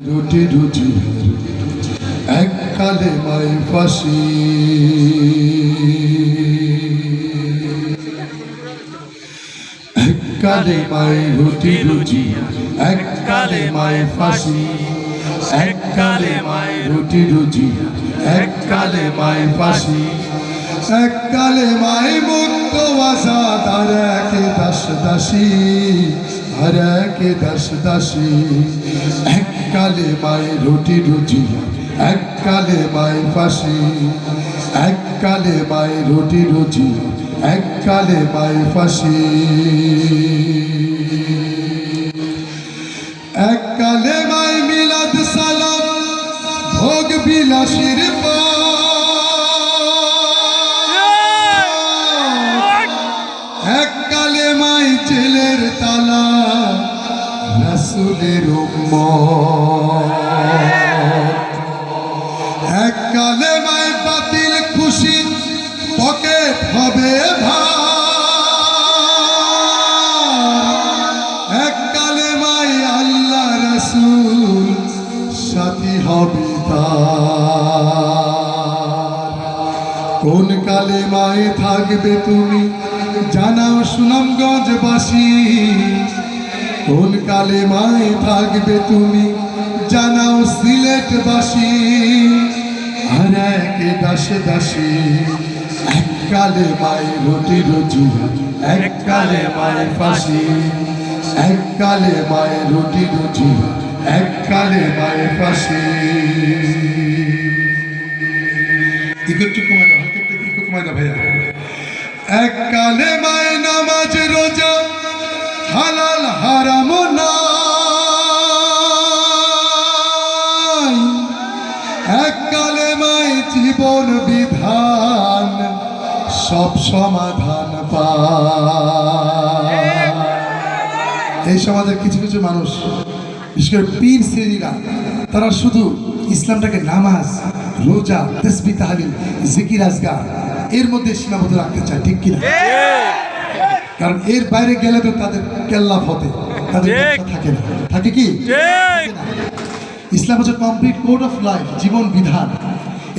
রুটি রুটি, এক কালে মাই ফাঁসি। এক কালে মাই রুটি রুটি, এক কালে মাই ফাঁসি। এক কালে মাই রুটি রুটি, এক কালে মাই ফাঁসি। এক কালে মাই মুক্ত আজাদ আর এক দাস দাসী। আর এক দাস দাসী, এক কালে মাই রুটি রুটি এক কালে মাই ফাঁসি, এক কালে মাই রুটি রুটি এক কালে মাই ফাঁসি এক কালে মাই মিলাদ সালাম, ভোগ বিলাসীর পান। রাসুলের। এক কালে মাই বাতিল খুশি পকেট হবে এক কালে মাই আল্লাহ রসুল সাথী হবে কোন কালে মায়ে থাকবে তুমি জানাও সুনামগঞ্জবাসী? কোন কালে মায়ে থাকবে তুমি? জানাও সিলেটবাসী। আর এক দাসে দাসী, এক কালে মায়ে রুটি রুজি এক কালে মায়ে ফাঁসি। এক কালে মায়ে রুটি রুজি এক কালে মায়ে ফাঁসি। সমাধান এই সমাজের কিছু কিছু মানুষ বিশেষ করে পীর শ্রেণীরা তারা শুধু ইসলামটাকে নামাজ রোজা তেসবি তাহলিল জিকির আজগার এর মধ্যে সীমাবদ্ধ রাখতে চায় ঠিক কিনা? কারণ এর বাইরে গেলে তো তাদের কেল্লা ফতে তাদের থাকে না। থাকে কি। ইসলাম হচ্ছে কমপ্লিট কোড অফ লাইফ জীবন বিধান।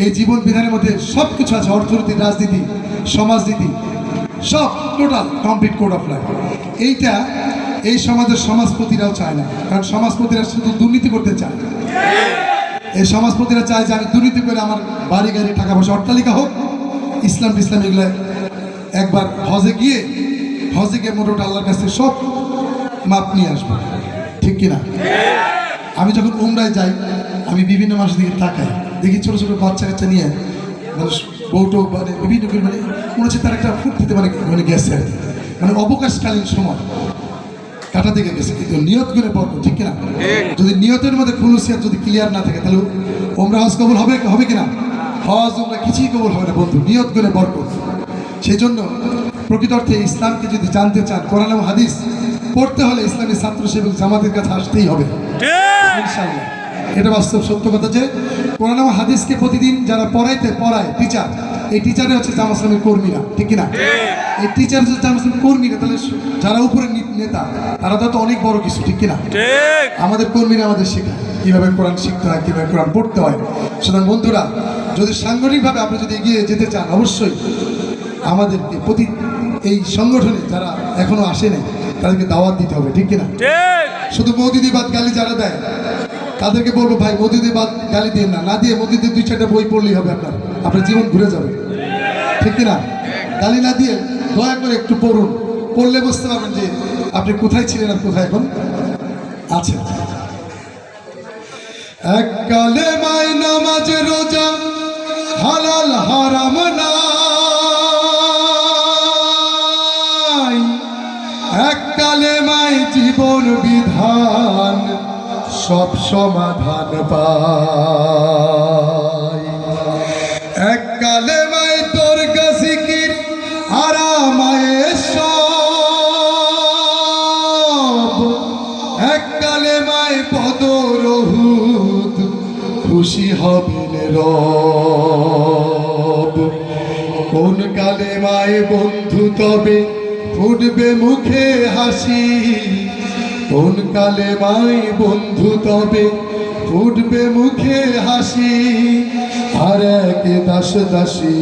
এই জীবন বিধানের মধ্যে সব কিছু আছে অর্থনীতি রাজনীতি সমাজনীতি, সব total complete code of life এইটা এই সমাজের সমাজপতিরাও চায় না, কারণ সমাজপতিরা শুধু দুর্নীতি করতে চায়। এই সমাজপতিরা চায় যে আমি দুর্নীতি করে আমার বাড়ি, গাড়ি, টাকা পয়সা, অট্টালিকা হোক, ইসলাম ইসলাম এগুলো একবার হজে গিয়ে হজে গিয়ে মোটামুটি আল্লাহর কাছ সব মাপ নিয়ে আসব। ঠিক কিনা? আমি যখন উমরায় যাই, আমি বিভিন্ন মানুষের দিকে তাকাই। দেখি ছোটো ছোটো বাচ্চা কাচ্চা নিয়ে মানুষ বউটো মানে বিভিন্ন মানে মনে হচ্ছে তার একটা ফুর্তিতে মানে মানে গেছে আর। মানে অবকাশকালীন সময়। কাটা দিকে গেছে। কিন্তু নিয়ত করে পড়ব ঠিক কিনা? যদি নিয়তের মধ্যে খুলুসিয়াত যদি ক্লিয়ার না থাকে তাহলে ওমরা হজ কবুল হবে হবে কিনা? হজ ওমরা কিছুই কবুল হবে না বন্ধু। নিয়ত করে বরকত। সেই জন্য প্রকৃত অর্থে ইসলামকে যদি জানতে চান কোরআন হাদিস পড়তে হলে ইসলামী ছাত্র সেবক জামাতের কাছে আসতেই হবে। ইনশাআল্লাহ। এটা বাস্তব সত্য কথা যে কোরআন হাদিসকে প্রতিদিন যারা পড়াইতে পড়ায় টিচার এই টিচারে হচ্ছে জামা ইসলামের কর্মীরা ঠিক কিনা? এই টিচার হচ্ছে জামা ইসলামের কর্মীরা তাহলে যারা উপরে নেতা তারা তো অনেক বড় কিছু ঠিক কিনা? আমাদের কর্মীরা আমাদের শেখায় কীভাবে কোরআন শিখতে হয় কীভাবে কোরআন পড়তে হয়। সুতরাং বন্ধুরা যদি সাংগঠনিকভাবে আপনি যদি এগিয়ে যেতে চান অবশ্যই আমাদেরকে প্রতি এই সংগঠনে যারা এখনও আসেনি তাদেরকে দাওয়াত দিতে হবে ঠিক কিনা? শুধু মৌদিদিবাদ গালি যারা দেয় তাদেরকে বলব, ভাই মৌদিদিবাদ গালি দিয়ে না। না দিয়ে মৌদিদের দুই চারটা বই পড়লেই হবে আপনার। আপনার জীবন ঘুরে যাবে। ঠিক কিনা? গালি না দিয়ে দয়া করে একটু পড়ুন। পড়লে বুঝতে পারবেন যে আপনি কোথায় ছিলেন আর কোথায় এখন আছেন। এক কালে মাই নামাজ রোজা হালাল হারাম নাই। এক কালে মাই জীবন বিধান সব সমাধান পাই। এক কালে মাই তোর গাছিকির আরামায়ে সব। এক কালে মাই পদ রহুদ খুশি হবেন কোন কালে মায়ে বন্ধু তবে ফুটবে মুখে হাসি। কোন কালে মাই বন্ধু তবে ফুটবে মুখে হাসি। আর এক দাস দাসী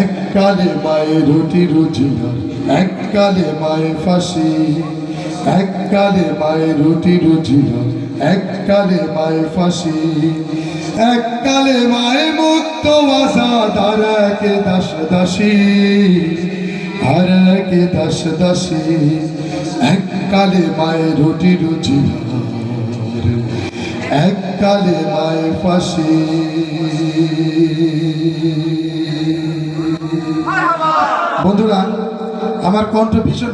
এককালে মায়ের রুটি রুজিনার এককালে মায়ের ফাঁসি। এককালে মায়ের রুটি রুজিনার এককালে মায়ের ফাঁসি। এককালে মায়ের মুক্ত আজাদ, আর এক দাস দাসী। আর এক দাস দাসী এককালে মায়ের রুটি রুচি এক কালে মায়ের ফাঁসি। বন্ধুরা আমার কণ্ঠ ভীষণ